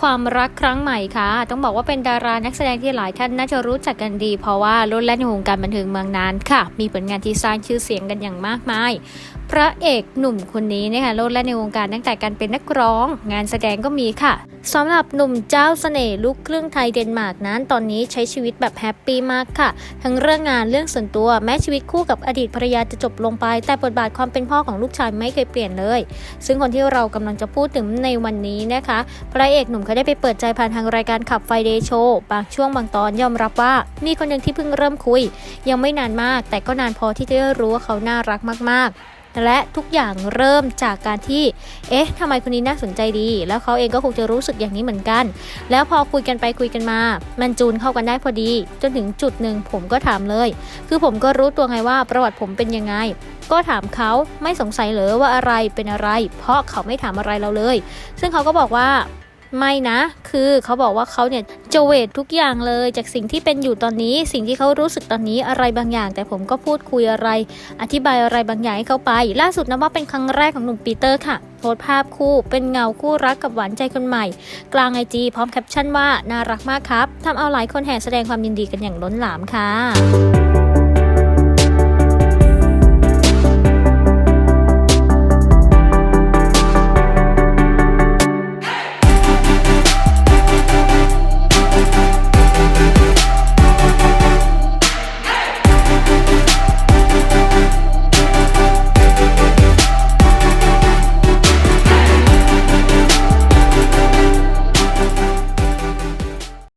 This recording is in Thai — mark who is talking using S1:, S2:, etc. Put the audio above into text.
S1: ความรักครั้งใหม่ค่ะ ต้องบอกว่าเป็นดารานักแสดงที่หลายท่านน่าจะรู้จักกันดี เพราะว่ารุ่นแรกในวงการบันเทิงเมืองนานค่ะ มีผลงานที่สร้างชื่อเสียงกันอย่างมากมายพระเอกหนุ่มคนนี้นะคะโลดแล่นในวงการตั้งแต่การเป็นนักร้อง งานแสดงก็มีค่ะสำหรับหนุ่มเจ้าเสน่ห์ลูกครึ่งไทยเดนมาร์กนั้น ตอนนี้ใช้ชีวิตแบบแฮปปี้มากค่ะ ทั้งเรื่องงานเรื่องส่วนตัวแม้ชีวิตคู่กับอดีตภรรยาจะจบลงไป แต่บทบาทความเป็นพ่อของลูกชายไม่เคยเปลี่ยนเลย ซึ่งคนที่เรากำลังจะพูดถึงในวันนี้นะคะ พระเอกหนุ่มเขาได้ไปเปิดใจผ่านทางรายการขับไฟเดย์โชว์บางช่วงบางตอนยอมรับว่า มีคนหนึ่งที่เพิ่งเริ่มคุย ยังไม่นานมาก แต่ก็นานพอที่จะได้รู้ว่าเขาน่ารักมากๆ และทุกอย่างเริ่มจากการที่ เอ๊ะทำไมคนนี้น่าสนใจดี แล้วเขาเองก็คงจะรู้สึกอย่างนี้เหมือนกัน แล้วพอคุยกันไปคุยกันมา มันจูนเข้ากันได้พอดี จนถึงจุดหนึ่งผมก็ถามเลย คือผมก็รู้ตัวไงว่าประวัติผมเป็นยังไง ก็ถามเขาไม่สงสัยเหรอว่าอะไรเป็นอะไร เพราะเขาไม่ถามอะไรเราเลย ซึ่งเขาก็บอกว่า ไม่นะ คือเขาบอกว่าเขาเนี่ยจะเวททุกอย่างเลย จากสิ่งที่เป็นอยู่ตอนนี้ สิ่งที่เขารู้สึกตอนนี้อะไรบางอย่าง แต่ผมก็พูดคุยอะไร อธิบายอะไรบางอย่างให้เขาไป ล่าสุดนะว่าเป็นครั้งแรกของหนุ่มปีเตอร์ค่ะโพสภาพคู่เป็นเงาคู่รักกับหวานใจคนใหม่ กลางไอจีพร้อมแคปชั่นว่าน่ารักมากครับทำเอาหลายคนแห่แสดงความยินดีกันอย่างล้นหลามค่ะ